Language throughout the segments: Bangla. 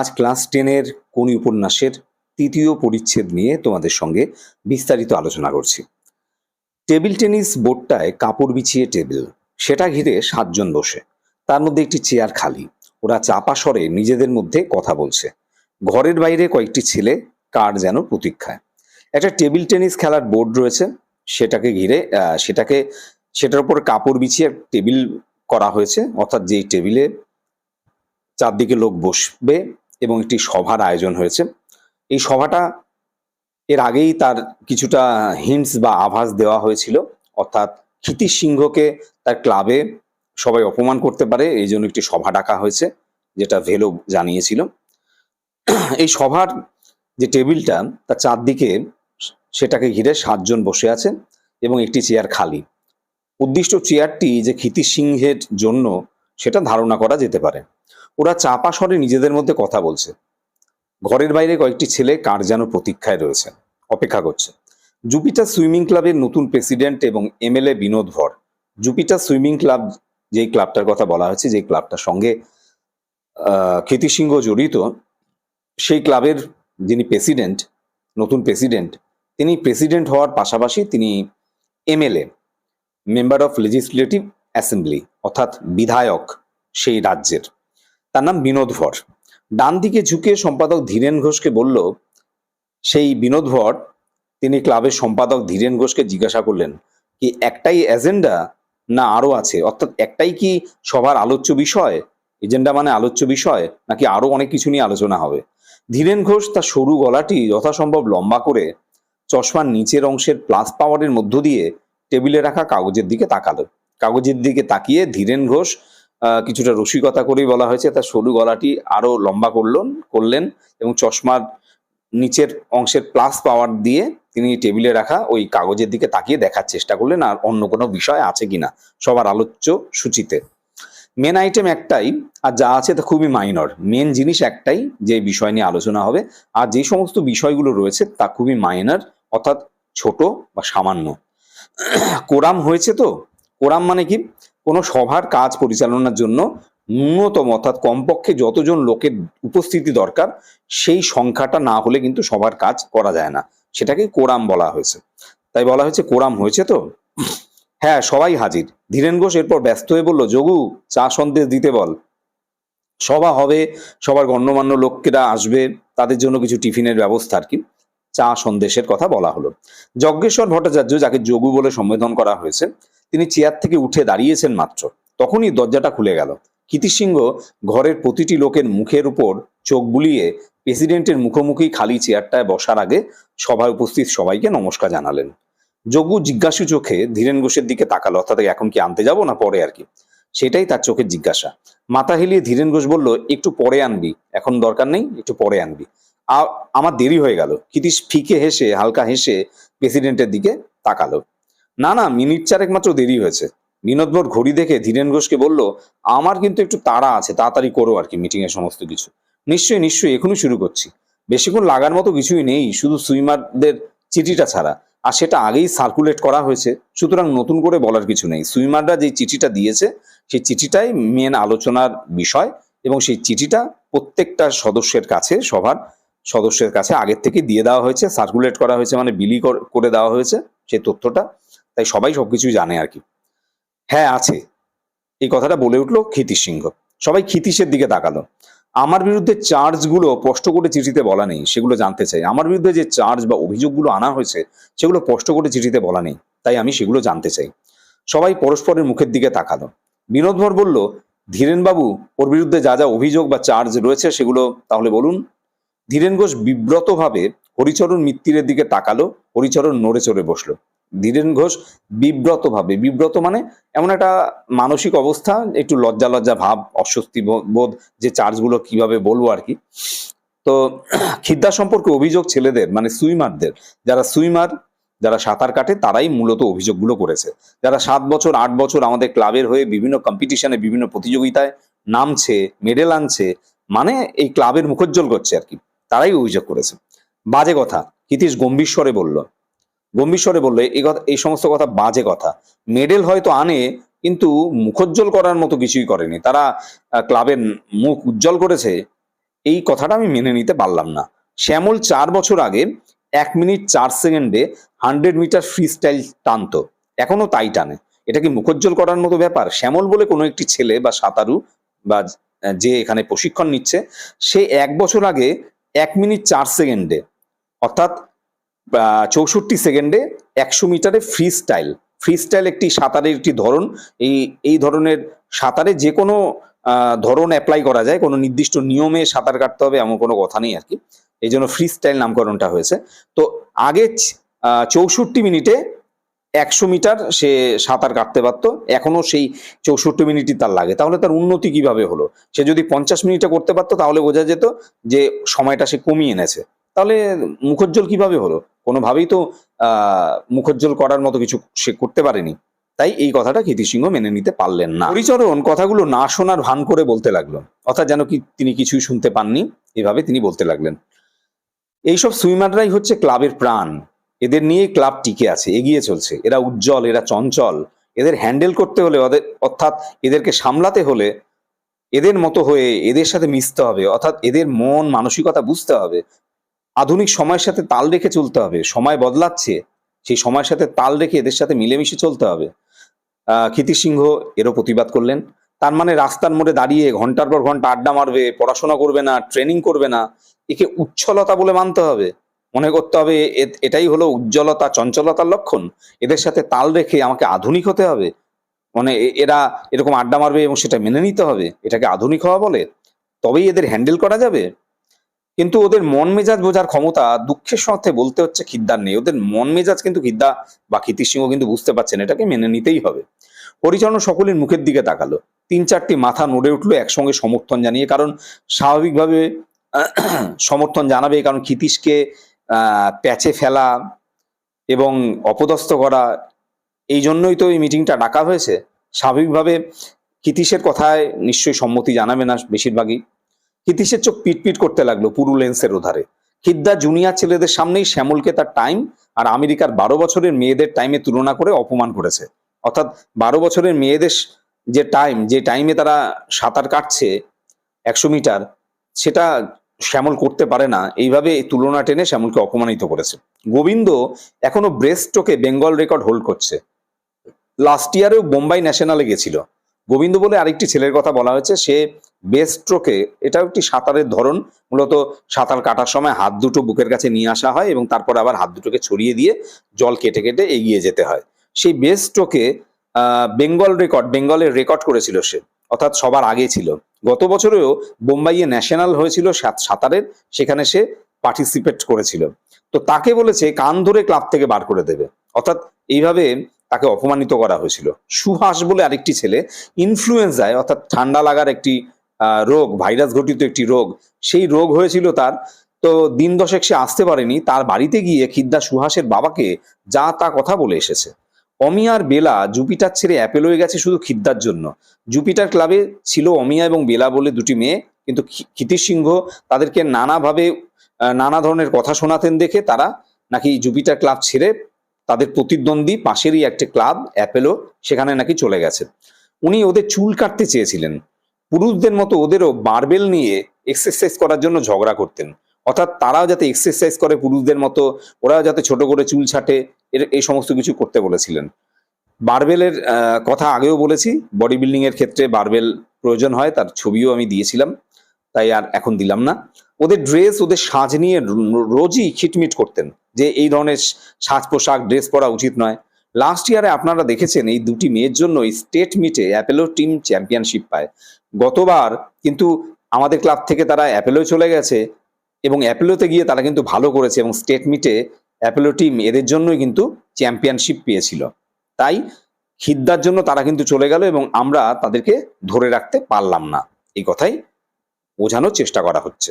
আজ ক্লাস টেনের কোনি উপন্যাসের তৃতীয় পরিচ্ছেদ নিয়ে তোমাদের সঙ্গে বিস্তারিত আলোচনা করছি। টেবিল টেনিস বোর্ডটায় কাপড় বিছিয়ে টেবিল, সেটা ঘিরে সাতজন বসে। তার মধ্যে একটি চেয়ার খালি, ওরা চাপা স্বরে নিজেদের মধ্যে কথা বলছে। ঘরের বাইরে কয়েকটি ছেলে কার যেন প্রতীক্ষায়। একটা টেবিল টেনিস খেলার বোর্ড রয়েছে, সেটাকে ঘিরে সেটাকে, সেটার উপর কাপড় বিছিয়ে টেবিল করা হয়েছে, অর্থাৎ যেই টেবিলে চারদিকে লোক বসবে এবং একটি সভার আয়োজন হয়েছে। এই সভাটা এর আগেই তার কিছুটা হিন্টস বা আভাস দেওয়া হয়েছিল। অর্থাৎ ক্ষিতিশ সিংহকে তার ক্লাবে সবাই অপমান করতে পারে, এই জন্য একটি সভা ডাকা হয়েছে, যেটা ভেলো জানিয়েছিল। এই সভার যে টেবিলটা, তার চারদিকে সেটাকে ঘিরে সাতজন বসে আছে এবং একটি চেয়ার খালি। উদ্দিষ্ট চেয়ারটি যে ক্ষিতিশ সিংহের জন্য, সেটা ধারণা করা যেতে পারে। ওরা চাপা স্বরে নিজেদের মধ্যে কথা বলছে। ঘরের বাইরে কয়েকটি ছেলে কার যেন প্রতীক্ষায় রয়েছে। অপেক্ষা করছে। জুপিটার সুইমিং ক্লাবের নতুন প্রেসিডেন্ট এবং এমএলএ বিনোদ ভর। জুপিটার সুইমিং ক্লাব, যেই ক্লাবটার কথা বলা হয়েছে, যেই ক্লাবটার সঙ্গে ক্ষিতি সিংহ জড়িত, সেই ক্লাবের যিনি প্রেসিডেন্ট, নতুন প্রেসিডেন্ট, তিনি প্রেসিডেন্ট হওয়ার পাশাপাশি তিনি MLA, member of legislative assembly, অর্থাৎ বিধায়ক, সেই রাজ্যের। তার নাম বিনোদ ভর ডান দিকে ঝুঁকে সম্পাদক ধীরেন ঘোষকে বলল, সেই বিনোদ ভর তিনি ক্লাবের সম্পাদক ধীরেন ঘোষকে জিজ্ঞাসা করলেন কি একটাই এজেন্ডা না আরও আছে? অর্থাৎ একটাই কি সবার আলোচ্য বিষয়? এজেন্ডা মানে আলোচ্য বিষয়? নাকি আরও অনেক কিছু নিয়ে আলোচনা হবে? ধীরেন ঘোষ তার সরু গলাটি যথাসম্ভব লম্বা করে চশমার নিচের অংশের প্লাস পাওয়ারের মধ্য দিয়ে টেবিলে রাখা কাগজের দিকে তাকালো। কাগজের দিকে তাকিয়ে ধীরেন ঘোষ কিছুটা রসিকতা করেই বলা হয়েছে। তার সরু গলাটি আরও লম্বা করলেন করলেন এবং চশমার নিচের অংশের প্লাস পাওয়ার দিয়ে তিনি টেবিলে রাখা ওই কাগজের দিকে তাকিয়ে দেখার চেষ্টা করলেন, আর অন্য কোনো বিষয় আছে কিনা? সবার আলোচ্য সূচিতে। মেন আইটেম একটাই, আর যা আছে তা খুবই মাইনর মেন জিনিস একটাই যে বিষয় নিয়ে আলোচনা হবে, আর যে সমস্ত বিষয়গুলো রয়েছে তা খুবই মাইনর অর্থাৎ ছোট বা সামান্য। কোরাম হয়েছে তো? কোরাম মানে কি? কোনো সভার কাজ পরিচালনার জন্য ন্যূনতম, অর্থাৎ কমপক্ষে যতজন লোকের উপস্থিতি দরকার, সেই সংখ্যাটা না হলে কিন্তু সবার কাজ করা যায় না। সেটাকে কোরাম বলা হয়েছে। তাই বলা হয়েছে কোরাম হয়েছে তো? হ্যাঁ সবাই হাজির। ধীরেন ঘোষ এরপর ব্যস্ত হয়ে বলল, যোগু, চা সন্দেশ দিতে বল। সভা হবে, সবার গণ্যমান্য লোকেরা আসবে, তাদের জন্য কিছু টিফিনের ব্যবস্থা আর কি। চা সন্দেশের কথা বলা হলো। যজ্ঞেশ্বর ভট্টাচার্য, যাকে যোগু বলে সম্বোধন করা হয়েছে তিনি চেয়ার থেকে উঠে দাঁড়িয়েছেন মাত্র। তখনই দরজাটা খুলে গেল। সিংহ ঘরের প্রতিটি লোকের মুখের উপর চোখ বুলিয়ে প্রেসিডেন্টের মুখোমুখি খালি চেয়ারটায় বসার আগে সভায় উপস্থিত সবাইকে নমস্কার জানালেন। যোগু জিজ্ঞাসু চোখে ধীরেন ঘোষের দিকে তাকালো, অর্থাৎ এখন কি আনতে যাব না পরে আর কি? সেটাই তার চোখের জিজ্ঞাসা। মাথা হেলিয়ে ধীরেন ঘোষ বলল, একটু পরে আনবি, এখন দরকার নেই, একটু পরে আনবি। আমার দেরি হয়ে গেল। কিতিশ ফিকে হেসে, হালকা হেসে প্রেসিডেন্টের দিকে তাকালো। না না, মিনিট চারেক মাত্র দেরি হয়েছে। বিনোদভর ঘড়ি দেখে ধীরেন ঘোষকে বলল, আমার কিন্তু একটু তাড়া আছে, তাড়াতাড়ি করো আর কি মিটিং এর সমস্ত কিছু। নিশ্চয়ই নিশ্চয়ই, এখনই শুরু করছি। বেশিক্ষণ লাগার মতো কিছুই নেই, শুধু সুইমারদের চিঠিটা ছাড়া। আর সেটা আগেই সার্কুলেট করা হয়েছে, সুতরাং নতুন করে বলার কিছু নেই। সুইমাররা যে চিঠিটা দিয়েছে, সেই চিঠিটাই মেন আলোচনার বিষয় এবং সেই চিঠিটা প্রত্যেকটা সদস্যের কাছে সবার সদস্যের কাছে আগের থেকে দিয়ে দেওয়া হয়েছে সার্কুলেট করা হয়েছে মানে বিলি করে দেওয়া হয়েছে সেই তথ্যটা। তাই সবাই সবকিছু জানে আর কি। হ্যাঁ আছে। এই কথাটা বলে উঠল ক্ষিতিশ সিংহ। সবাই ক্ষিতীশের দিকে তাকালো। আমার বিরুদ্ধে চার্জগুলো স্পষ্ট করে চিঠিতে বলা নেই, সেগুলো জানতে চাই। আমার বিরুদ্ধে যে চার্জ বা অভিযোগগুলো আনা হয়েছে, সেগুলো স্পষ্ট করে চিঠিতে বলা নেই, তাই আমি সেগুলো জানতে চাই। সবাই পরস্পরের মুখের দিকে তাকালো। বিনোদভর বলল, ধীরেনবাবু, ওর বিরুদ্ধে যা যা অভিযোগ বা চার্জ রয়েছে, সেগুলো তাহলে বলুন। ধীরেন ঘোষ বিব্রতভাবে হরিচরণ মিত্তিরের দিকে তাকালো, হরিচরণ নড়ে চড়ে বসল। ধীরেন ঘোষ বিব্রতভাবে, বিব্রত মানে এমন একটা মানসিক অবস্থা, একটু লজ্জা লজ্জা ভাব, অস্বস্তি বোধ যে চার্জগুলো কীভাবে বলব আর কি। তো খিদ্দা সম্পর্কে অভিযোগ ছেলেদের মানে সুইমারদের, যারা সুইমার, যারা সাঁতার কাটে, তারাই মূলত অভিযোগগুলো করেছে। যারা সাত বছর, আট বছর আমাদের ক্লাবের হয়ে বিভিন্ন কম্পিটিশনে বিভিন্ন প্রতিযোগিতায় নামছে মেডেল আনছে মানে এই ক্লাবের মুখোজ্জ্বল করছে আর কি, তারাই অভিযোগ করেছে। বাজে কথা, হিতীশ গম্ভীর স্বরে বলল। গম্ভীর বলল এই কথা, এই সমস্ত কথা বাজে কথা। মেডেল হয়তো আনে, কিন্তু মুখোজ্জ্বল করার মতো কিছুই করেনি। তারা ক্লাবের মুখ উজ্জ্বল করেছে। এই কথাটা আমি মেনে নিতে পারলাম না। শ্যামল চার বছর আগে এক মিনিট চার সেকেন্ডে হান্ড্রেড মিটার ফ্রি স্টাইল টানতো। এখনও তাই টানে। এটা কি মুখোজ্জ্বল করার মতো ব্যাপার? শ্যামল বলে কোনো একটি ছেলে বা সাঁতারু বা যে এখানে প্রশিক্ষণ নিচ্ছে, সে এক বছর আগে এক মিনিট চার সেকেন্ডে, অর্থাৎ চৌষট্টি সেকেন্ডে একশো মিটারে ফ্রি স্টাইল ফ্রি স্টাইল একটি সাঁতারের একটি ধরন। এই এই ধরনের সাঁতারে যে কোনো ধরন অ্যাপ্লাই করা যায়। কোনো নির্দিষ্ট নিয়মে সাঁতার কাটতে হবে এমন কোনো কথা নেই আর কি। এই জন্য ফ্রি স্টাইল নামকরণটা হয়েছে। তো আগে চৌষট্টি মিনিটে একশো মিটার সে সাঁতার কাটতে পারতো। এখনও সেই চৌষট্টি মিনিটই তার লাগে। তাহলে তার উন্নতি কীভাবে হলো? সে যদি পঞ্চাশ মিনিটে করতে পারতো, তাহলে বোঝা যেত যে সময়টা সে কমিয়ে এনেছে। তাহলে মুখোজ্জ্বল কীভাবে হলো? কোনোভাবেই তো মুখোজ্জ্বল করার মতো কিছু সে করতে পারেনি। তাই এই কথাটা কীর্তি সিংহ মেনে নিতে পারলেন না। হরিচরণ কথাগুলো না শোনার ভান করে বলতে লাগল। অর্থাৎ যেন কি তিনি কিছুই শুনতে পাননি, এভাবে তিনি বলতে লাগলেন। এইসব সুইমাররাই হচ্ছে ক্লাবের প্রাণ। এদের নিয়েই ক্লাব টিকে আছে, এগিয়ে চলছে। এরা উজ্জ্বল, এরা চঞ্চল। এদের হ্যান্ডেল করতে হলে ওদের, অর্থাৎ এদেরকে সামলাতে হলে এদের মতো হয়ে এদের সাথে মিশতে হবে। অর্থাৎ এদের মন, মানসিকতা বুঝতে হবে। আধুনিক সময়ের সাথে তাল রেখে চলতে হবে। সময় বদলাচ্ছে, সেই সময়ের সাথে তাল রেখে এদের সাথে মিলেমিশে চলতে হবে। ক্ষিতি সিংহ এরও প্রতিবাদ করলেন। তার মানে রাস্তার মোড়ে দাঁড়িয়ে ঘণ্টার পর ঘণ্টা আড্ডা মারবে, পড়াশোনা করবে না ট্রেনিং করবে না, একে উচ্ছলতা বলে মানতে হবে। মনে করতে হবে এটাই হলো উজ্জ্বলতা, চঞ্চলতার লক্ষণ। এদের সাথে তাল রেখে আমাকে আধুনিক হতে হবে। মানে এরা এরকম আড্ডা মারবে এবং সেটা মেনে নিতে হবে। এটাকে আধুনিক হওয়া বলে। তবেই এদের হ্যান্ডেল করা যাবে। কিন্তু ওদের মন মেজাজ বোঝার ক্ষমতা দুঃখের সাথে বলতে হচ্ছে খিদ্দার নেই। ওদের মন মেজাজ কিন্তু খিদ্দা বা ক্ষিতির সিংহ কিন্তু বুঝতে পারছেন, এটাকে মেনে নিতেই হবে। হরিচরণ সকলের মুখের দিকে তাকালো। তিন চারটি মাথা নড়ে উঠল একসঙ্গে সমর্থন জানিয়ে, কারণ স্বাভাবিকভাবে সমর্থন জানাবে, কারণ ক্ষিতীশকে প্যাচে ফেলা এবং অপদস্থ করা, এই জন্যই তো এই মিটিংটা ডাকা হয়েছে। স্বাভাবিকভাবে ক্ষিতীশের কথায় নিশ্চয়ই সম্মতি জানাবে না বেশিরভাগই। ক্ষিতীশের চোখ পিটপিট করতে লাগল পুরু লেন্সের ওধারে। খিদ্দা জুনিয়র ছেলেদের সামনেই শ্যামলকে তার টাইম আর আমেরিকার বারো বছরের মেয়েদের টাইমে তুলনা করে অপমান করেছে। অর্থাৎ বারো বছরের মেয়েদের যে টাইম, যে টাইমে তারা সাঁতার কাটছে একশো মিটার, সেটা শ্যামল করতে পারে না। এইভাবে এই তুলনা টেনে শ্যামলকে অপমানিত করেছে। গোবিন্দ এখনও ব্রেস্টকে বেঙ্গল রেকর্ড হোল্ড করছে। লাস্ট ইয়ারেও বোম্বাই ন্যাশনালে গেছিল। গোবিন্দ বলে আরেকটি ছেলের কথা বলা হয়েছে, সে বেস্ট স্ট্রোকে এটাও একটি সাঁতারের ধরন। মূলত সাঁতার কাটার সময় হাত দুটো বুকের কাছে নিয়ে আসা হয় এবং তারপর আবার হাত দুটোকে ছড়িয়ে দিয়ে জল কেটে কেটে এগিয়ে যেতে হয়। সেই বেস্ট স্ট্রোকে বেঙ্গল রেকর্ড বেঙ্গলের রেকর্ড করেছিল সে, অর্থাৎ সবার আগে ছিল। গত বছরেও বোম্বাইয়ে ন্যাশনাল হয়েছিল সাত- সাঁতারের, সেখানে সে পার্টিসিপেট করেছিল। তো তাকে বলেছে, কান ধরে ক্লাব থেকে বার করে দেবে। অর্থাৎ এইভাবে তাকে অপমানিত করা হয়েছিল। সুহাস বলে আরেকটি ছেলে ইনফ্লুয়েঞ্জায় অর্থাৎ ঠান্ডা লাগার একটি রোগ, ভাইরাস ঘটিত একটি রোগ। সেই রোগ হয়েছিল তার, তো দিন দশেক সে আসতে পারেনি। তার বাড়িতে গিয়ে খিদ্দা সুহাসের বাবাকে যা তা কথা বলে এসেছে। অমিয়ার বেলা জুপিটার ছেড়ে অ্যাপেলোয় গেছে শুধু খিদ্দার জন্য। জুপিটার ক্লাবে ছিল অমিয়া এবং বেলা বলে দুটি মেয়ে, কিন্তু ক্ষিতির সিংহ তাদেরকে নানাভাবে নানা ধরনের কথা শোনাতেন দেখে তারা নাকি জুপিটার ক্লাব ছেড়ে তাদের প্রতিদ্বন্দ্বী পাশেরই একটা ক্লাব অ্যাপেলো সেখানে নাকি চলে গেছে। উনি ওদের চুল কাটতে চেয়েছিলেন। পুরুষদের মতো ওদেরও বারবেল নিয়ে এক্সারসাইজ করার জন্য ঝগড়া করতেন। অর্থাৎ তারাও যাতে এক্সারসাইজ করে পুরুষদের মতো, ওরাও যাতে ছোট করে চুল ছাটে, এর- এই সমস্ত কিছু করতে বলেছিলেন। বারবেলের কথা আগেও বলেছি বডি বিল্ডিং এর ক্ষেত্রে বারবেল প্রয়োজন হয়, তার ছবিও আমি দিয়েছিলাম, তাই আর এখন দিলাম না। ওদের ড্রেস ওদের সাজ নিয়ে রোজই খিটমিট করতেন, যে এই ধরনের সাজ পোশাক ড্রেস পরা উচিত নয়। লাস্ট ইয়ারে আপনারা দেখেছেন এই দুটি মেয়ের জন্য স্টেট মিটে অ্যাপেলো টিম চ্যাম্পিয়নশিপ পায়। গতবার কিন্তু আমাদের ক্লাব থেকে তারা অ্যাপেলো চলে গেছে এবং অ্যাপেলোতে গিয়ে তারা কিন্তু ভালো করেছে এবং স্টেট মিটে অ্যাপেলো টিম এদের জন্যই কিন্তু চ্যাম্পিয়নশিপ পেয়েছিল। তাই খিদ্দার জন্য তারা কিন্তু চলে গেল এবং আমরা তাদেরকে ধরে রাখতে পারলাম না। এই কথাই বোঝানোর চেষ্টা করা হচ্ছে।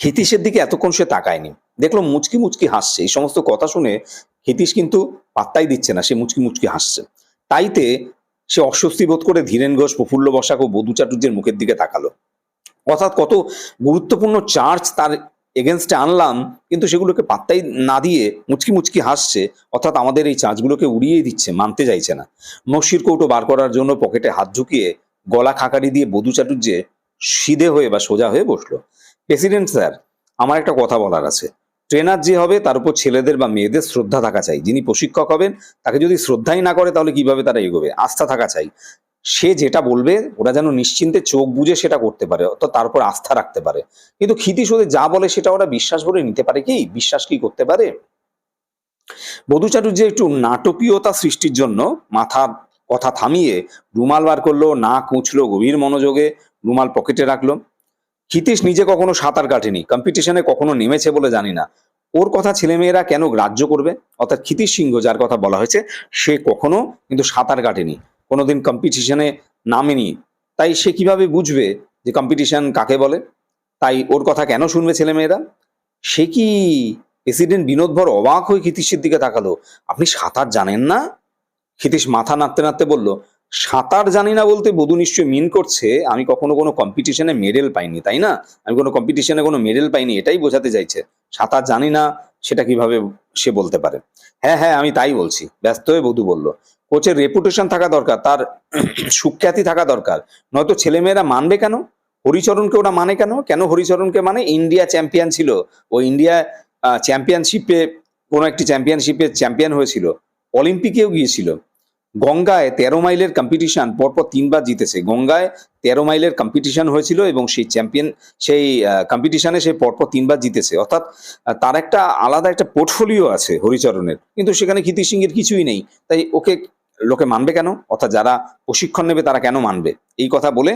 হিতিশের দিকে এতক্ষণ সে তাকায়নি। দেখল মুচকি মুচকি হাসছে। এই সমস্ত কথা শুনে হিতিশ কিন্তু পাত্তাই দিচ্ছে না, সে মুচকি মুচকি হাসছে। তাইতে সে অস্বস্তি বোধ করে ধীরেন ঘোষ প্রফুল্ল বসাক ও বধু চাটুর্যের মুখের দিকে তাকালো। অর্থাৎ কত গুরুত্বপূর্ণ চার্জ তার এগেনস্টে আনলাম, কিন্তু সেগুলোকে পাত্তাই না দিয়ে মুচকি মুচকি হাসছে, অর্থাৎ আমাদের এই চার্জগুলোকে উড়িয়ে দিচ্ছে, মানতে চাইছে না। নসির কৌটো বার করার জন্য পকেটে হাত ঢুকিয়ে গলা খাকারি দিয়ে বধু চাটুর্যে সিধে হয়ে বা সোজা হয়ে বসল। প্রেসিডেন্ট স্যার, আমার একটা কথা বলার আছে। ট্রেনার যে হবে, তার উপর ছেলেদের বা মেয়েদের শ্রদ্ধা থাকা চাই। যিনি প্রশিক্ষক হবেন, তাকে যদি শ্রদ্ধাই না করে, তাহলে কীভাবে তারা এগোবে? আস্থা থাকা চাই। সে যেটা বলবে, ওরা যেন নিশ্চিন্তে চোখ বুঝে সেটা করতে পারে, অর্থাৎ তার উপর আস্থা রাখতে পারে। কিন্তু ক্ষিতীশ ওদের যা বলে, সেটা ওরা বিশ্বাস করে নিতে পারে কি? বিশ্বাস কি করতে পারে? বধূ চাটুর্য একটু নাটকীয়তা সৃষ্টির জন্য মাথা কথা থামিয়ে রুমাল বার করল না কুঁচলো গভীর মনোযোগে, রুমাল পকেটে রাখল। ক্ষিতীশ নিজে কখনো সাঁতার কাটেনি কম্পিটিশনে কখনো নেমেছে বলে জানি না। ওর কথা ছেলেমেয়েরা কেন গ্রাহ্য করবে? অর্থাৎ ক্ষিতীশ সিংহ যার কথা বলা হয়েছে, সে কখনো কিন্তু সাঁতার কাটেনি, কোনোদিন কম্পিটিশনে নামেনি। তাই সে কীভাবে বুঝবে যে কম্পিটিশন কাকে বলে? তাই ওর কথা কেন শুনবে ছেলেমেয়েরা? সে কি প্রেসিডেন্ট বিনোদ ভর অবাক হয়ে ক্ষিতীশের দিকে তাকালো? আপনি সাঁতার জানেন না? ক্ষিতীশ মাথা নাড়তে নাড়তে বলল সাঁতার জানি না বলতে বধু নিশ্চয়ই মিন করছে। আমি কখনো কোনো কম্পিটিশনে মেডেল পাইনি, তাই না? আমি কোনো কম্পিটিশনে কোনো মেডেল পাইনি, এটাই বোঝাতে চাইছে। সাঁতার জানি না, সেটা কীভাবে সে বলতে পারে? হ্যাঁ হ্যাঁ আমি তাই বলছি। ব্যস্ত হয়ে বধু বলল কোচের রেপুটেশন থাকা দরকার, তার সুখ্যাতি থাকা দরকার। নয়তো ছেলেমেয়েরা মানবে কেন? হরিচরণকে ওরা মানে কেন? কেন হরিচরণকে মানে? ইন্ডিয়া চ্যাম্পিয়ন ছিল। ও ইন্ডিয়া চ্যাম্পিয়নশিপে কোনো একটি চ্যাম্পিয়নশিপে চ্যাম্পিয়ন হয়েছিল। অলিম্পিকেও গিয়েছিল। গঙ্গায় তেরো মাইলের কম্পিটিশন পরপর তিনবার জিতেছে। গঙ্গায় তেরো মাইলের কম্পিটিশন হয়েছিল এবং সেই চ্যাম্পিয়ন সেই কম্পিটিশনে সে পরপর তিনবার জিতেছে। অর্থাৎ তার একটা আলাদা একটা পোর্টফোলিও আছে হরিচরণের। কিন্তু সেখানে ক্ষিতি সিংয়ের কিছুই নেই। তাই ওকে লোকে মানবে কেন? অর্থাৎ যারা প্রশিক্ষণ নেবে তারা কেন মানবে? এই কথা বলে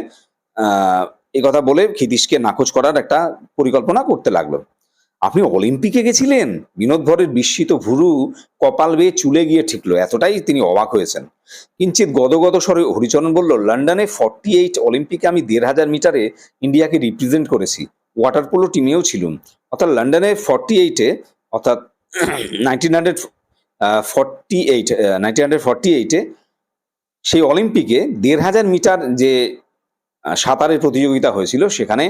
এই কথা বলে ক্ষিতীশকে নাকচ করার একটা পরিকল্পনা করতে লাগল। আপনি অলিম্পিকে গেছিলেন? বিনোদ ভরের বিস্মিত ভুরু কপাল বেয়ে চুলে গিয়ে ঠিকলো, এতটাই তিনি অবাক হয়েছেন। কিঞ্চিত গদগদ স্বরে হরিচরণ বলল, লন্ডনে ফর্টি এইট অলিম্পিকে আমি দেড় হাজার মিটারে ইন্ডিয়াকে রিপ্রেজেন্ট করেছি। ওয়াটার পোলো টিমেও ছিলুম। অর্থাৎ লন্ডনে ফর্টি এইটে অর্থাৎ nineteen hundred forty eight nineteen hundred forty এইটে সেই অলিম্পিকে দেড় হাজার মিটার যে সাঁতারের প্রতিযোগিতা হয়েছিল, সেখানে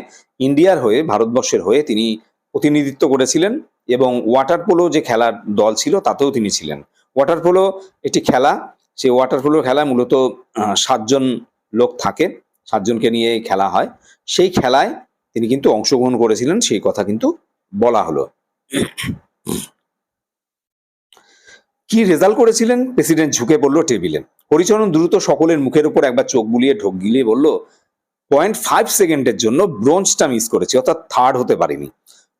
ইন্ডিয়ার হয়ে, ভারতবর্ষের হয়ে তিনি প্রতিনিধিত্ব করেছিলেন এবং ওয়াটার পোলো যে খেলার দল ছিল তাতেও তিনি ছিলেন। ওয়াটার পোলো একটি খেলা সেই ওয়াটার পোলো খেলা মূলত সাতজন লোক থাকে, সাতজনকে নিয়ে খেলা হয়। সেই খেলায় তিনি কিন্তু অংশগ্রহণ করেছিলেন, সেই কথা কিন্তু বলা হলো। কি রেজাল্ট করেছিলেন? প্রেসিডেন্ট ঝুঁকে বলল টেবিলে হরিচরণ দ্রুত সকলের মুখের উপর একবার চোখ বুলিয়ে ঢোক গিলিয়ে বলল পয়েন্ট ফাইভ সেকেন্ডের জন্য ব্রোঞ্জটা মিস করেছি, অর্থাৎ থার্ড হতে পারিনি।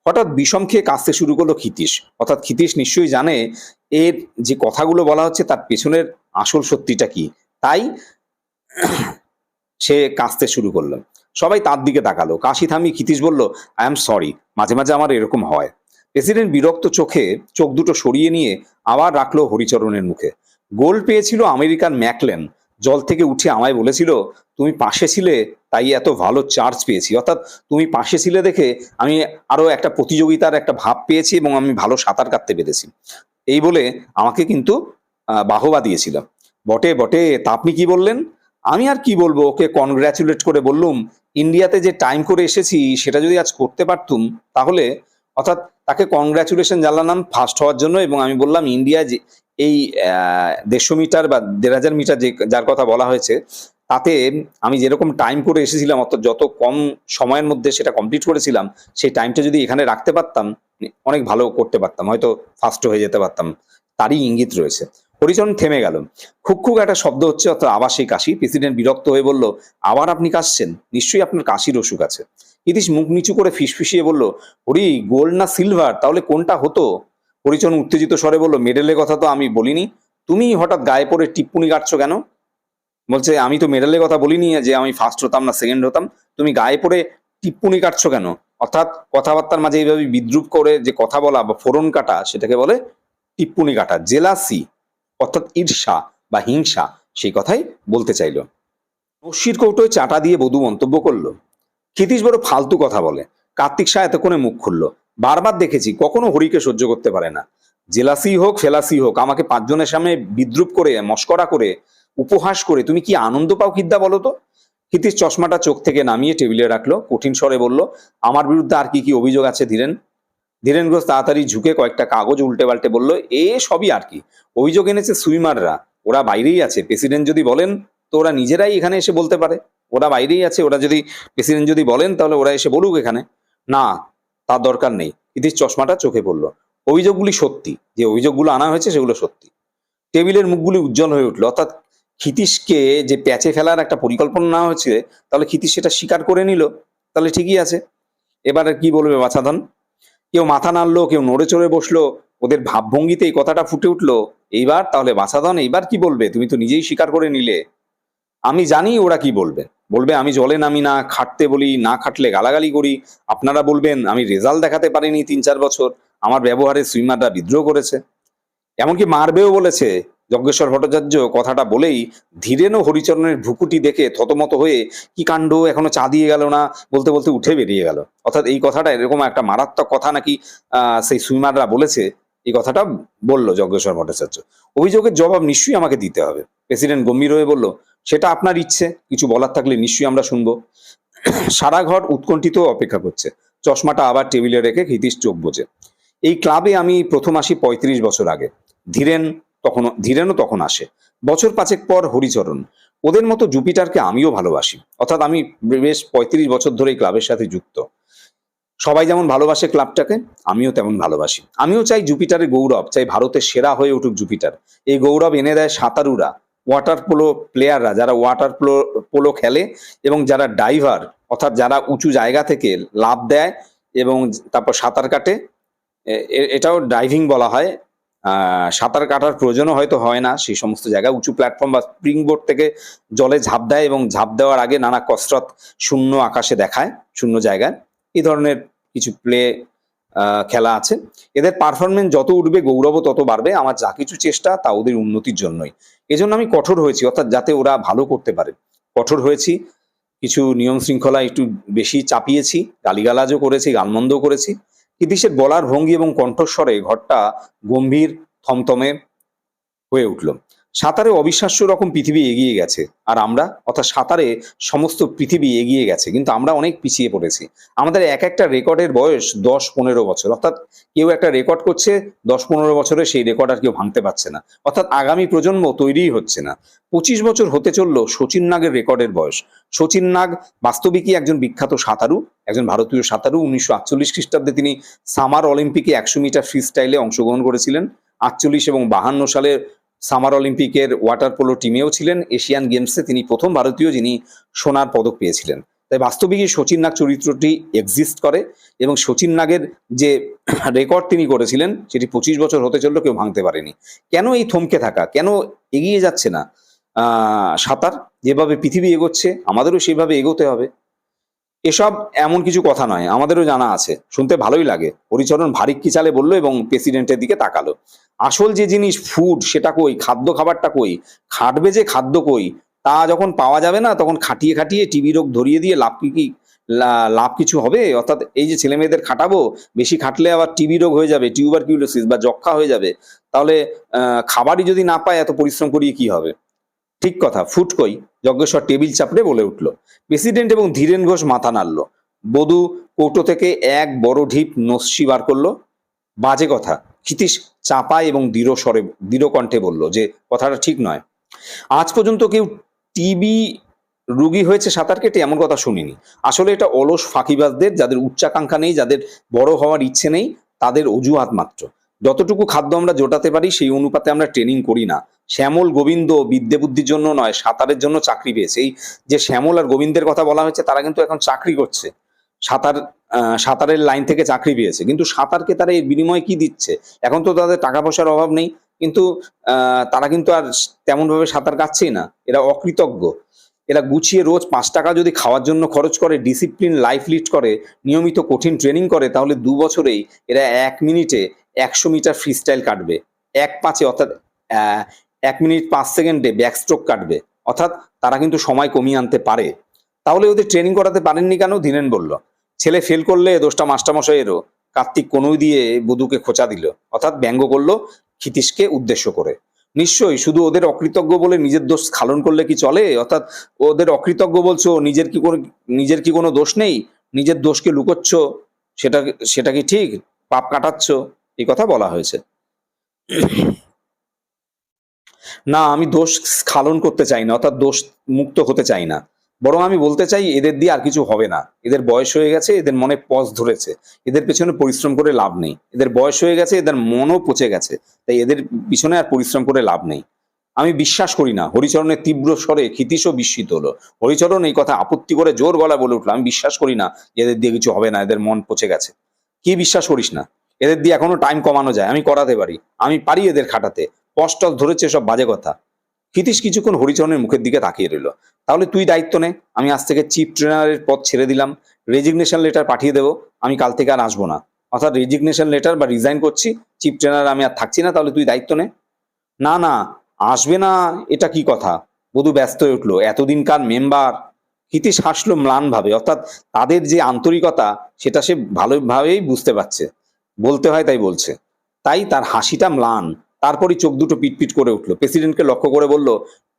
হঠাৎ বিষম খেয়ে কাঁদতে শুরু করল ক্ষিতীশ। অর্থাৎ ক্ষিতীশ নিশ্চয়ই জানে এর যে কথাগুলো বলা হচ্ছে, তার পেছনের আসল সত্যিটা কি। তাই সে কাঁদতে শুরু করল। সবাই তার দিকে তাকালো। কাশি থামিয়ে ক্ষিতীশ বলল আই এম সরি মাঝে মাঝে আমার এরকম হয়। প্রেসিডেন্ট বিরক্ত চোখে চোখ দুটো সরিয়ে নিয়ে আবার রাখল হরিচরণের মুখে। গোল পেয়েছিল আমেরিকান ম্যাকলেন জল থেকে উঠে আমায় বলেছিল, তুমি পাশে ছিলে, তাই এত ভালো চার্জ পেয়েছি। অর্থাৎ তুমি পাশে ছিলে দেখে আমি আরও একটা প্রতিযোগিতার একটা ভাব পেয়েছি এবং আমি ভালো সাঁতার কাটতে পেরেছি। এই বলে আমাকে কিন্তু বাহবা দিয়েছিল। বটে বটে, তা আপনি কি বললেন? আমি আর কি বলব, ওকে কনগ্রাচুলেট করে বললুম, ইন্ডিয়াতে যে টাইম করে এসেছি, সেটা যদি আজ করতে পারতুম, তাহলে, অর্থাৎ তাকে কনগ্রাচুলেশন জানালাম ফার্স্ট হওয়ার জন্য এবং আমি বললাম, ইন্ডিয়া এই দেড়শো মিটার বা দেড় হাজার মিটার যে, যার কথা বলা হয়েছে, তাতে আমি যেরকম টাইম করে এসেছিলাম, অর্থাৎ যত কম সময়ের মধ্যে সেটা কমপ্লিট করেছিলাম, সেই টাইমটা যদি এখানে রাখতে পারতাম, অনেক ভালো করতে পারতাম, হয়তো ফার্স্ট হয়ে যেতে পারতাম। তারই ইঙ্গিত রয়েছে। হরিচরণ থেমে গেল। খুক খুক একটা শব্দ হচ্ছে, অর্থাৎ আবার সেই কাশি। প্রেসিডেন্ট বিরক্ত হয়ে বলল, আবার আপনি কাশছেন? নিশ্চয়ই আপনার কাশির অসুখ আছে। ইতিশ মুখ নিচু করে ফিসফিসিয়ে বলল, হরি গোল্ড না সিলভার তাহলে কোনটা হতো? হরিচরণ উত্তেজিত স্বরে বলল, মেডেলের কথা তো আমি বলিনি। তুমি হঠাৎ গায়ে পড়ে টিপ্পুনি কাটছো কেন? বলছে, আমি তো মেডেলের কথা বলিনি যে আমি ফার্স্ট হতাম না সেকেন্ড হতাম। তুমি গায়ে পড়ে টিপ্পুনি কাটছো কেন? অর্থাৎ কথাবার্তার মাঝে এইভাবে বিদ্রুপ করে যে কথা বলা বা ফোরন কাটা, সেটাকে বলে টিপ্পুনি কাটা, জেলাসি, অর্থাৎ ঈর্ষা বা হিংসা, সেই কথাই বলতে চাইলো। নস্যির কৌটোয় চাটা দিয়ে বধূ মন্তব্য করল, ক্ষিতীশ বড় ফালতু কথা বলে। কার্তিক শাহ এতক্ষণে মুখ খুললো। বারবার দেখেছি, কখনো হরিকে সহ্য করতে পারে না। জেলাসি হোক, ফেলাসি হোক, আমাকে পাঁচজনের সামনে বিদ্রুপ করে, মস্করা করে, উপহাস করে, তুমি কি আনন্দ পাও কিদ্দা বলো তো? ক্ষিতীশ চশমাটা চোখ থেকে নামিয়ে টেবিলে রাখল, কঠিন স্বরে বলল, আমার বিরুদ্ধে আর কি কি অভিযোগ আছে ধীরেন? ধীরেন ঘোষ তাড়াতাড়ি ঝুঁকে কয়েকটা কাগজ উল্টে পাল্টে বলল, এ সবই আর কি। অভিযোগ এনেছে সুইমাররা, ওরা বাইরেই আছে। প্রেসিডেন্ট যদি বলেন, তো ওরা নিজেরাই এখানে এসে বলতে পারে। ওরা বাইরেই আছে, ওরা যদি প্রেসিডেন্ট যদি বলেন, তাহলে ওরা এসে বলুক এখানে। না তার দরকার নেই। ইতির চশমাটা চোখে পড়ল। অভিযোগগুলি সত্যি। যে অভিযোগগুলো আনা হয়েছে সেগুলো সত্যি। টেবিলের মুখগুলি উজ্জ্বল হয়ে উঠল। অর্থাৎ ক্ষিতীশকে যে প্যাচে ফেলার একটা পরিকল্পনা নেওয়া হয়েছে তাহলে ক্ষিতীশ সেটা স্বীকার করে নিল। তাহলে ঠিকই আছে। এবার কি বলবে বাছাধন কেউ মাথা নাড়লো, কেউ নড়ে চড়ে বসল। ওদের ভাবভঙ্গিতে এই কথাটা ফুটে উঠল। এইবার তাহলে বাছাধন এইবার কি বলবে? তুমি তো নিজেই স্বীকার করে নিলে। আমি জানি ওরা কি বলবে। বলবে, আমি জলে নামি না, খাটতে বলি, না খাটলে গালাগালি করি। আপনারা বলবেন, আমি রেজাল্ট দেখাতে পারিনি তিন চার বছর, আমার ব্যবহারে সুইমাররা বিদ্রোহ করেছে। এমনকি মারবেও বলেছে, যজ্ঞেশ্বর ভট্টাচার্য কথাটা বলেই ধীরেন হরিচরণের ভুকুটি দেখে থতমত হয়ে কি কাণ্ড এখনও চা দিয়ে গেল না? বলতে বলতে উঠে বেরিয়ে গেল। অর্থাৎ এই কথাটা এরকম একটা মারাত্মক কথা নাকি সেই সুইমাররা বলেছে। এই কথাটা বলল যজ্ঞেশ্বর ভট্টাচার্য। অভিযোগের জবাব নিশ্চয়ই আমাকে দিতে হবে। প্রেসিডেন্ট গম্ভীর হয়ে বলল, সেটা আপনার ইচ্ছে, কিছু বলার থাকলে নিশ্চয়ই আমরা শুনব। সারা ঘর উৎকণ্ঠিত অপেক্ষা করছে। চশমাটা আবার টেবিলে রেখে হিতিশ চোখ বোঝে। এই ক্লাবে আমি প্রথম আসি পঁয়ত্রিশ বছর আগে। ধীরেন তখন, ধীরেনও তখন আসে। বছর পাঁচেক পর হরিচরণ। ওদের মতো জুপিটারকে আমিও ভালোবাসি। অর্থাৎ আমি বেশ পঁয়ত্রিশ বছর ধরে এই ক্লাবের সাথে যুক্ত। সবাই যেমন ভালোবাসে ক্লাবটাকে, আমিও তেমন ভালোবাসি। আমিও চাই জুপিটারের গৌরব, চাই ভারতের সেরা হয়ে উঠুক জুপিটার। এই গৌরব এনে দেয় সাঁতারুরা, ওয়াটার পোলো প্লেয়াররা, যারা ওয়াটার পোলো পোলো খেলে এবং যারা ডাইভার, অর্থাৎ যারা উঁচু জায়গা থেকে লাভ দেয় এবং তারপর সাঁতার কাটে এটাও ডাইভিং বলা হয়। সাঁতার কাটার প্রয়োজনও হয়তো হয় না, সেই সমস্ত জায়গায় উঁচু প্ল্যাটফর্ম বা স্প্রিং বোর্ড থেকে জলে ঝাঁপ দেয় এবং ঝাঁপ দেওয়ার আগে নানা কসরত শূন্য আকাশে দেখায়, শূন্য জায়গায়। এই ধরনের কিছু প্লে খেলা আছে। এদের পারফরমেন্স যত উঠবে, গৌরবও তত বাড়বে। আমার যা কিছু চেষ্টা, তা ওদের উন্নতির জন্যই। এজন্য আমি কঠোর হয়েছি, অর্থাৎ যাতে ওরা ভালো করতে পারে। কঠোর হয়েছি, কিছু নিয়ম শৃঙ্খলা একটু বেশি চাপিয়েছি, গালিগালাজও করেছি, গালমন্দও করেছি। কৃতিশের বলার ভঙ্গি এবং কণ্ঠস্বরে ঘরটা গম্ভীর, থমথমে হয়ে উঠল। সাঁতারে অবিশ্বাস্য রকম পৃথিবী এগিয়ে গেছে। আর আমরা, অর্থাৎ সাঁতারে সমস্ত পৃথিবী এগিয়ে গেছে, কিন্তু আমরা অনেক পিছিয়ে পড়েছি। আমাদের এক একটা রেকর্ডের বয়স দশ পনেরো বছর, অর্থাৎ কেউ একটা রেকর্ড করছে, দশ পনেরো বছরে সেই রেকর্ড আর কেউ ভাঙতে পারছে না। অর্থাৎ আগামী প্রজন্ম তৈরিই হচ্ছে না। পঁচিশ বছর হতে চলল শচীন নাগের রেকর্ডের বয়স। শচীন নাগ বাস্তবিকই একজন বিখ্যাত সাঁতারু, একজন ভারতীয় সাঁতারু। উনিশশো আটচল্লিশ খ্রিস্টাব্দে তিনি সামার অলিম্পিকে একশো মিটার ফ্রি স্টাইলে অংশগ্রহণ করেছিলেন। আটচল্লিশ এবং বাহান্ন সালের সামার অলিম্পিকের ওয়াটার পোলো টিমেও ছিলেন। এশিয়ান গেমসে তিনি প্রথম ভারতীয় যিনি সোনার পদক পেয়েছিলেন। তাই বাস্তবিকই শচীন নাগ চরিত্রটি এক্সিস্ট করে এবং শচীন নাগের যে রেকর্ড তিনি করেছিলেন সেটি পঁচিশ বছর হতে চলল কেউ ভাঙতে পারেনি। কেন এই থমকে থাকা? কেন এগিয়ে যাচ্ছে না? সাঁতার যেভাবে পৃথিবী এগোচ্ছে, আমাদেরও সেইভাবে এগোতে হবে। এসব এমন কিছু কথা নয়, আমাদেরও জানা আছে। শুনতে ভালোই লাগে। হরিচরণ ভারিক কি চালে বলল এবং প্রেসিডেন্টের দিকে তাকালো। আসল যে জিনিস ফুড সেটা কই? খাদ্য খাবারটা কই? খাটবে যে খাদ্য কই? তা যখন পাওয়া যাবে না, তখন খাটিয়ে খাটিয়ে টিবি রোগ ধরিয়ে দিয়ে লাভ কি কি? লাভ কিছু হবে? অর্থাৎ এই যে ছেলে মেয়েদের খাটাবো, বেশি খাটলে আবার টিবি রোগ হয়ে যাবে টিউবার কিউলোসিস বা যক্ষা হয়ে যাবে। তাহলে খাবারই যদি না পায়, এত পরিশ্রম করিয়ে কি হবে? ঠিক কথা, ফুট কই, যজ্ঞেশ্বর টেবিল চাপড়ে বলে উঠল। প্রেসিডেন্ট এবং ধীরেন ঘোষ মাথা নাড়ল। বধূ কৌটো থেকে এক বড় ঢিপ নস্যি বার করল। বাজে কথা, ক্ষিতীশ চাপায় এবং দৃঢ় স্বরে, দৃঢ় কণ্ঠে বলল যে, কথাটা ঠিক নয়। আজ পর্যন্ত কেউ টিবি রুগী হয়েছে সাঁতার কেটে এমন কথা শুনিনি। আসলে এটা অলস ফাঁকিবাজদের, যাদের উচ্চাকাঙ্ক্ষা নেই, যাদের বড় হওয়ার ইচ্ছে নেই, তাদের অজুহাত মাত্র। যতটুকু খাদ্য আমরা জোটাতে পারি, সেই অনুপাতে আমরা ট্রেনিং করি না। শ্যামল গোবিন্দ বিদ্যে বুদ্ধির জন্য নয়, সাঁতারের জন্য চাকরি পেয়েছে। এই যে শ্যামল আর গোবিন্দের কথা বলা হয়েছে, তারা কিন্তু এখন চাকরি করছে। সাঁতার সাঁতারের লাইন থেকে চাকরি পেয়েছে। কিন্তু সাঁতারকে তারা এর বিনিময়ে কি দিচ্ছে? এখন তো তাদের টাকা পয়সার অভাব নেই। কিন্তু তারা কিন্তু আর তেমন ভাবে সাঁতার কাটছেই না। এরা অকৃতজ্ঞ। এরা গুছিয়ে রোজ পাঁচ টাকা যদি খাওয়ার জন্য খরচ করে ডিসিপ্লিন লাইফ লিড করে, নিয়মিত কঠিন ট্রেনিং করে, তাহলে দু বছরেই এরা এক মিনিটে একশো মিটার ফ্রি স্টাইল কাটবে। এক পাঁচে অর্থাৎ এক মিনিট পাঁচ সেকেন্ডে ব্যাক স্ট্রোক কাটবে। অর্থাৎ তারা কিন্তু সময় কমিয়ে আনতে পারে। তাহলে ওদের ট্রেনিং করাতে পারেননি কেন? ধীরেন বলল। ছেলে ফেল করলে দোষটা মাস্টারমশাইয়েরও কার্তিক কনুই দিয়ে বধূকে খোঁচা দিল। অর্থাৎ ব্যঙ্গ করল ক্ষিতীশকে উদ্দেশ্য করে। নিশ্চয়ই শুধু ওদের অকৃতজ্ঞ বলে নিজের দোষ খালন করলে কি চলে? অর্থাৎ ওদের অকৃতজ্ঞ বলছো, নিজের কি কোনো, নিজের কি কোনো দোষ নেই? নিজের দোষকে লুকোচ্ছ? সেটা সেটা কি ঠিক? পাপ কাটাচ্ছ? এই কথা বলা হয়েছে। না, আমি দোষ স্খালন করতে চাই না, অর্থাৎ দোষ মুক্ত হতে চাই না। বরং আমি বলতে চাই, এদের দিয়ে আর কিছু হবে না। এদের বয়স হয়ে গেছে, এদের মনে পজ ধরেছে। এদের পেছনে পরিশ্রম করে লাভ নেই। এদের বয়স হয়ে গেছে, এদের মনও পচে গেছে। তাই এদের পিছনে আর পরিশ্রম করে লাভ নেই। আমি বিশ্বাস করি না, হরিচরণের তীব্র স্বরে ক্ষিতীশও বিস্মিত হলো। হরিচরণ এই কথা আপত্তি করে জোর গলা বলে উঠল। আমি বিশ্বাস করি না যে এদের দিয়ে কিছু হবে না, এদের মন পচে গেছে। কি বিশ্বাস করিস না? এদের দিয়ে এখনও টাইম কমানো যায়, আমি করাতে পারি, আমি পারি এদের খাটাতে। পস্টল ধরেছে সব বাজে কথা। ক্ষিতীশ কিছুক্ষণ হরিচরণের মুখের দিকে তাকিয়ে রইল। তাহলে তুই দায়িত্ব নে, আমি আজ থেকে চিফ ট্রেনারের পদ ছেড়ে দিলাম রেজিগনেশন লেটার পাঠিয়ে দেবো, আমি কাল থেকে আর আসব না। অর্থাৎ রেজিগনেশন লেটার বা রিজাইন করছি চিফ ট্রেনার আমি আর থাকছি না, তাহলে তুই দায়িত্ব নে। না না, আসবে না, এটা কি কথা? বধু ব্যস্ত হয়ে উঠল, এতদিনকার মেম্বার হিতিশ হাসলো ম্লানভাবে, অর্থাৎ তাদের যে আন্তরিকতা, সেটা সে ভালোভাবেই বুঝতে পারছে। বলতে হয় তাই বলছে। তাই তার হাসিটা ম্লান। তারপরই চোখ দুটো পিটপিট করে উঠল। প্রেসিডেন্টকে লক্ষ্য করে বলল,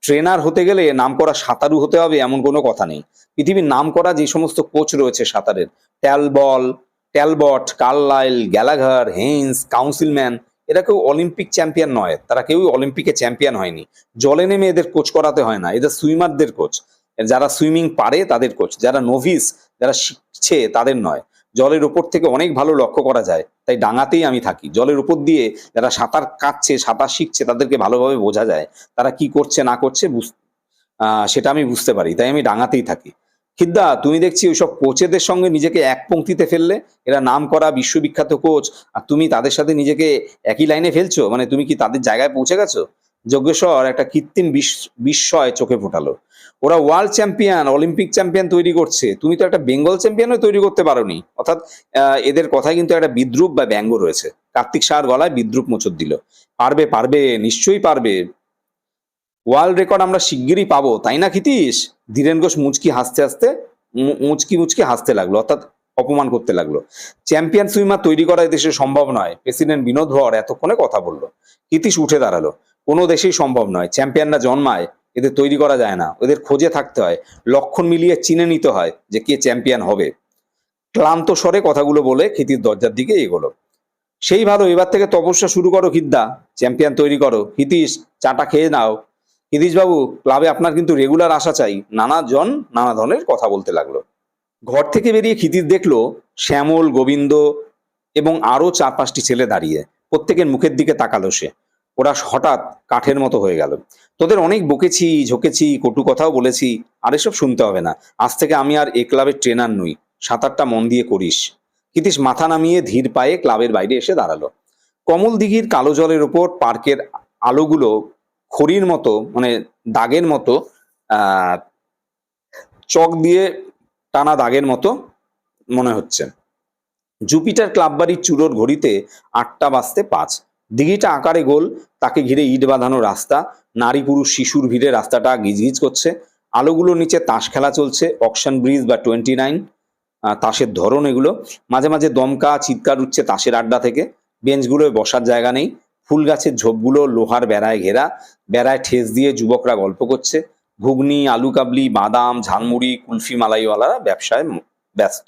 ট্রেনার হতে গেলে নাম করা সাঁতারু হতে হবে এমন কোনো কথা নেই। পৃথিবীর নাম করা যে সমস্ত কোচ রয়েছে সাঁতারের, ট্যালবল, Talbot, Carlile, Gallagher, Haines, Counsilman, এরা কেউ অলিম্পিক চ্যাম্পিয়ন নয়। তারা কেউই অলিম্পিকে চ্যাম্পিয়ন হয়নি। জলে নেমে এদের কোচ করাতে হয় না। এদের সুইমারদের কোচ। যারা সুইমিং পারে তাদের কোচ। যারা নোভিস, যারা শিখছে তাদের নয়। জলের উপর থেকে অনেক ভালো লক্ষ্য করা যায়, তাই ডাঙাতেই আমি থাকি। জলের উপর দিয়ে যারা সাঁতার কাটছে, সাঁতার শিখছে, তাদেরকে ভালোভাবে বোঝা যায়, তারা কি করছে, না করছে সেটা আমি বুঝতে পারি, তাই আমি ডাঙাতেই থাকি। খিদ্দা, তুমি দেখছি ওইসব কোচেদের সঙ্গে নিজেকে এক পংক্তিতে ফেললে, এরা নাম করা বিশ্ববিখ্যাত কোচ, আর তুমি তাদের সাথে নিজেকে একই লাইনে ফেলছো? মানে তুমি কি তাদের জায়গায় পৌঁছে গেছো? যজ্ঞেশ্বর একটা কৃত্রিম বিস- বিস্ময় চোখে ফোটালো। ওরা ওয়ার্ল্ড চ্যাম্পিয়ন অলিম্পিক চ্যাম্পিয়ন তৈরি করছে। তুমি তো একটা বেঙ্গল চ্যাম্পিয়নও তৈরি করতে পারোনি। অর্থাৎ এদের কথায় কিন্তু একটা বিদ্রুপ বা ব্যঙ্গ রয়েছে। কার্তিক সাহার গলায় বিদ্রুপ মোচর দিল। পারবে পারবে, নিশ্চয়ই পারবে। ওয়ার্ল্ড রেকর্ড আমরা শিগগিরই পাবো, তাই না ক্ষিতীশ? ধীরেন ঘোষ মুচকি হাসতে হাসতে মুচকি মুচকি হাসতে লাগল, অর্থাৎ অপমান করতে লাগল। চ্যাম্পিয়ন সুইমার তৈরি করা দেশে সম্ভব নয়। প্রেসিডেন্ট বিনোদ ভর এতক্ষণে কথা বলল। ক্ষিতীশ উঠে দাঁড়াল। কোনো দেশেই সম্ভব নয়। চ্যাম্পিয়নরা জন্মায়, এদের তৈরি করা যায় না। ওদের খোঁজে থাকতে হয়, লক্ষণ মিলিয়ে চিনে নিতে হয় যে কে চ্যাম্পিয়ন হবে। ক্লান্ত স্বরে কথাগুলো বলে ক্ষিতির দরজার দিকে এগোলো। সেই ভালো, এবার থেকে তপস্যা শুরু করো খিদ্দা। চ্যাম্পিয়ন তৈরি করো। হিতিশ, চাটা খেয়ে নাও। হিতিশ বাবু ক্লাবে আপনার কিন্তু রেগুলার আসা চাই। নানা জন নানা ধরনের কথা বলতে লাগল। ঘর থেকে বেরিয়ে ক্ষিতির দেখল শ্যামল, গোবিন্দ এবং আরও চার পাঁচটি ছেলে দাঁড়িয়ে। প্রত্যেকের মুখের দিকে তাকালো সে। ওরা হঠাৎ কাঠের মতো হয়ে গেল। তোদের অনেক বকেছি, ঝোঁকেছি, কটু কথাও বলেছি, আর এসব শুনতে হবে না। আজ থেকে আমি আর এ ক্লাবের ট্রেনার নই। সাঁতারটা মন দিয়ে করিস। কিতিশ মাথা নামিয়ে ধীর পায়ে ক্লাবের বাইরে এসে দাঁড়াল। কমল দিঘির কালো জলের ওপর পার্কের আলোগুলো খড়ির মতো মানে দাগের মতো চক দিয়ে টানা দাগের মতো মনে হচ্ছে। জুপিটার ক্লাব বাড়ির চুরোর ঘড়িতে আটটা বাজতে পাঁচ। দিঘিটা আকারে গোল, তাকে ঘিরে ইট বাঁধানো রাস্তা, নারী পুরুষ শিশুর ভিড়ে রাস্তাটা গিজগিজ করছে। আলোগুলোর নিচে তাস খেলা চলছে, অকশন ব্রিজ বা টোয়েন্টি নাইন তাসের ধরন এগুলো। মাঝে মাঝে দমকা, চিৎকার উঠছে তাসের আড্ডা থেকে। বেঞ্চগুলোয় বসার জায়গা নেই। ফুল গাছের ঝোপগুলো লোহার বেড়ায় ঘেরা, বেড়ায় ঠেস দিয়ে যুবকরা গল্প করছে। ঘুগনি, আলু কাবলি, বাদাম, ঝালমুড়ি, কুলফি মালাইওয়ালারা ব্যবসায় ব্যস্ত।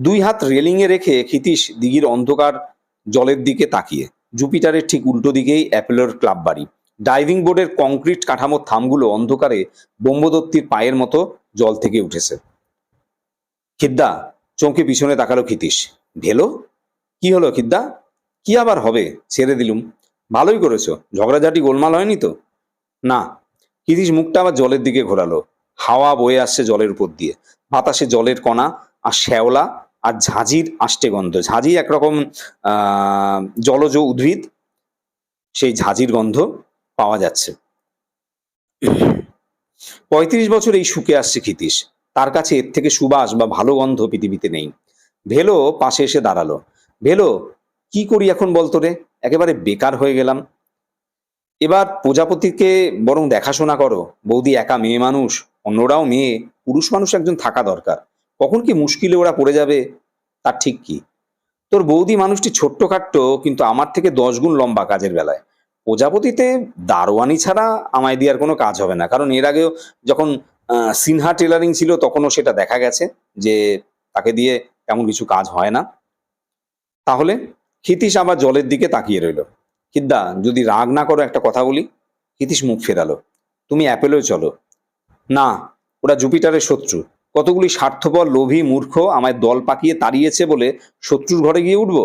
দুই হাত রেলিংয়ে রেখে ক্ষিতীশ দিঘির অন্ধকার জলের দিকে তাকিয়ে। জুপিটারের ঠিক উল্টো দিকেই অ্যাপেলোর ক্লাব বাড়ি। ডাইভিং বোর্ডের কংক্রিট কাঠামোর থামগুলো অন্ধকারে বোম্বদত্তির পায়ের মতো জল থেকে উঠেছে। খিদ্দা, চমকে পিছনে তাকালো ক্ষিতীশ। ভেলো কি হলো খিদ্দা? কি আবার হবে? ছেড়ে দিলুম। ভালোই করেছ। ঝগড়াঝাটি গোলমাল হয়নি তো? না। ক্ষিতীশ মুখটা আবার জলের দিকে ঘোরালো। হাওয়া বয়ে আসছে জলের উপর দিয়ে। বাতাসে জলের কণা আর শ্যাওলা আর ঝাঁঝির আষ্টে গন্ধ। ঝাঁঝি একরকম জলজ উদ্ভিদ, সেই ঝাঁঝির গন্ধ পাওয়া যাচ্ছে। পঁয়ত্রিশ বছর এই শুকে আসছে ক্ষিতীশ। তার কাছে এর থেকে সুবাস বা ভালো গন্ধ পৃথিবীতে নেই। ভেলো পাশে এসে দাঁড়াল। ভেলো, কি করি এখন বলতো রে? একেবারে বেকার হয়ে গেলাম। এবার প্রজাপতিকে বরং দেখাশোনা করো। বৌদি একা মেয়ে মানুষ, অন্যরাও মেয়ে, পুরুষ মানুষ একজন থাকা দরকার। কখন কি মুশকিলে ওরা পড়ে যাবে? তার ঠিক কি? তোর বৌদি মানুষটি ছোট্ট খাট্ট কিন্তু আমার থেকে দশ গুণ লম্বা কাজের বেলায়। প্রজাপতিতে দারোয়ানি ছাড়া আমায় দিয়ে কোনো কাজ হবে না। কারণ এর আগেও যখন সিনহা টেলারিং ছিল, তখনও সেটা দেখা গেছে যে তাকে দিয়ে তেমন কিছু কাজ হয় না। তাহলে ক্ষিতীশ আবার জলের দিকে তাকিয়ে রইল। কিদ্দা, যদি রাগ না করো একটা কথা বলি। ক্ষিতীশ মুখ ফেরালো। তুমি অ্যাপেলোয় চলো। না, ওরা জুপিটারের শত্রু। কতগুলি স্বার্থপর লোভী মূর্খ আমায় দল পাকিয়ে তাড়িয়েছে বলে শত্রুর ঘরে গিয়ে উঠব?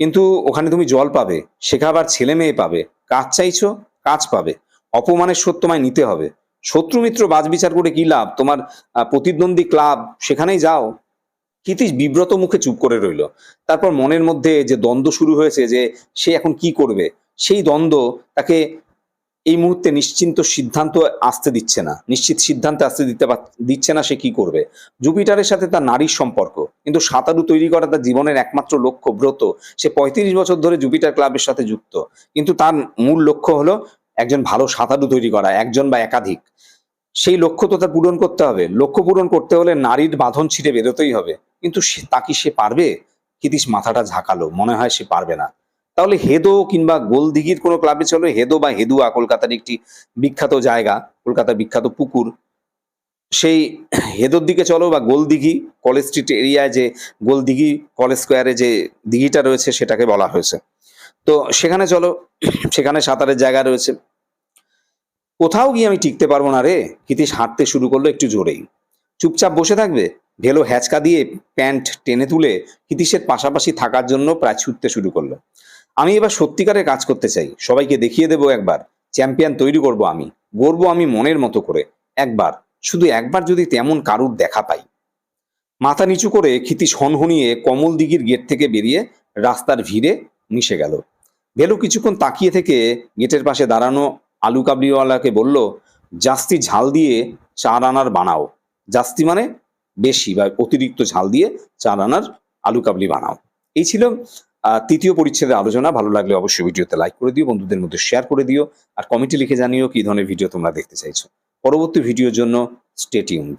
কিন্তু ওখানে তুমি জল পাবে, শেখাবার ছেলে মেয়ে পাবে, কাজ চাইছো, কাজ পাবে, অপমানের সত্য তোমায় নিতে হবে। শত্রু মিত্র বাজ বিচার করে কি লাভ? তোমার প্রতিদ্বন্দ্বী ক্লাব, সেখানেই যাও। ক্ষিতীশ বিব্রত মুখে চুপ করে রইল। তারপর মনের মধ্যে যে দ্বন্দ্ব শুরু হয়েছে যে সে এখন কি করবে, সেই দ্বন্দ্ব তাকে এই মুহূর্তে নিশ্চিন্ত সিদ্ধান্ত আসতে দিচ্ছে না। নিশ্চিত সিদ্ধান্তে আসতে দিতে দিচ্ছে না সে কি করবে? জুপিটারের সাথে তার নারীর সম্পর্ক। কিন্তু সাঁতারু তৈরি করা তার জীবনের একমাত্র লক্ষ্য ব্রত। সে পঁয়ত্রিশ বছর ধরে জুপিটার ক্লাবের সাথে যুক্ত। কিন্তু তার মূল লক্ষ্য হলো একজন ভালো সাঁতারু তৈরি করা, একজন বা একাধিক। সেই লক্ষ্য তো তার পূরণ করতে হবে। লক্ষ্য পূরণ করতে হলে নারীর বাঁধন ছিঁড়ে বেরোতেই হবে। কিন্তু তা কি সে পারবে? ক্ষিতীশ মাথাটা ঝাঁকালো। মনে হয় সে পারবে না। তাহলে হেদো কিংবা গোলদিঘির কোনো ক্লাবে চলো, হেদো বা হেদুয়া কলকাতার একটি বিখ্যাত জায়গা, কলকাতার বিখ্যাত পুকুর। সেই হেদোর দিকে চলো বা গোলদিঘি কলেজ স্ট্রিট এরিয়ায় যে গোলদিঘি কলেজ স্কোয়ারে যে দিঘিটা রয়েছে, সেটাকে বলা হয়েছে। তো সেখানে চলো, সেখানে সাঁতারের জায়গা রয়েছে। কোথাও গিয়ে আমি টিকতে পারব না রে ক্ষিতীশ হাঁটতে শুরু করল একটু জোরেই। চুপচাপ বসে থাকবে? ভেলো হ্যাচকা দিয়ে প্যান্ট টেনে তুলে ক্ষিতীশের পাশাপাশি থাকার জন্য প্রায় ছুটতে শুরু করল। আমি এবার সত্যিকারে কাজ করতে চাই। সবাইকে দেখিয়ে দেবো একবার। চ্যাম্পিয়ন তৈরি করব আমি। গড়বো আমি মনের মতো করে। একবার, শুধু একবার যদি তেমন কারুর দেখা পাই। মাথা নিচু করে ক্ষিতীশ হনহনিয়ে কমল দিঘির গেট থেকে বেরিয়ে রাস্তার ভিড়ে মিশে গেল। ভেলু কিছুক্ষণ তাকিয়ে থেকে গেটের পাশে দাঁড়ানো আলু কাবলিওয়ালাকে বলল, জাস্তি ঝাল দিয়ে চার আনার বানাও। জাস্তি মানে? বেশি, বা অতিরিক্ত ঝাল দিয়ে চার আনার আলু কাবলি বানাও। এই ছিল তৃতীয় পরিচ্ছেদের আলোচনা, ভালো লাগলে অবশ্যই ভিডিওতে লাইক করে দিও, বন্ধুদের মধ্যে শেয়ার করে দিও, আর কমেন্টে লিখে জানিও কি ধরনের ভিডিও তোমরা দেখতে চাইছো। পরবর্তী ভিডিওর জন্য স্টে টিউনড